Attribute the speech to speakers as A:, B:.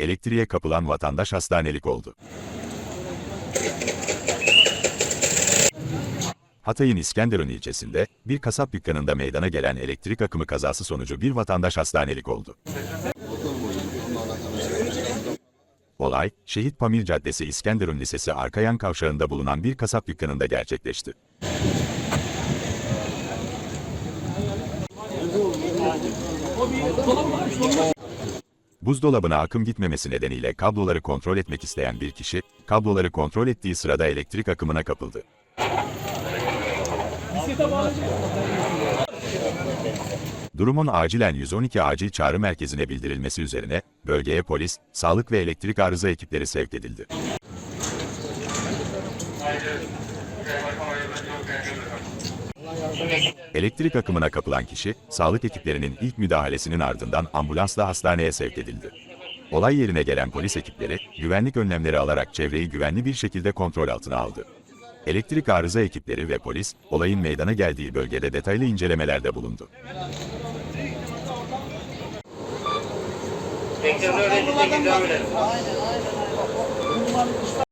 A: Elektriğe kapılan vatandaş hastanelik oldu. Hatay'ın İskenderun ilçesinde bir kasap dükkanında meydana gelen elektrik akımı kazası sonucu bir vatandaş hastanelik oldu. Olay, Şehit Pamir Caddesi İskenderun Lisesi Arkayan Kavşağı'nda bulunan bir kasap dükkanında gerçekleşti. Buzdolabına akım gitmemesi nedeniyle kabloları kontrol etmek isteyen bir kişi, kabloları kontrol ettiği sırada elektrik akımına kapıldı. Durumun acilen 112 acil çağrı merkezine bildirilmesi üzerine, bölgeye polis, sağlık ve elektrik arıza ekipleri sevk edildi. Elektrik akımına kapılan kişi, sağlık ekiplerinin ilk müdahalesinin ardından ambulansla hastaneye sevk edildi. Olay yerine gelen polis ekipleri, güvenlik önlemleri alarak çevreyi güvenli bir şekilde kontrol altına aldı. Elektrik arıza ekipleri ve polis, olayın meydana geldiği bölgede detaylı incelemelerde bulundu.
B: Tekrar öğrenciye devam edelim.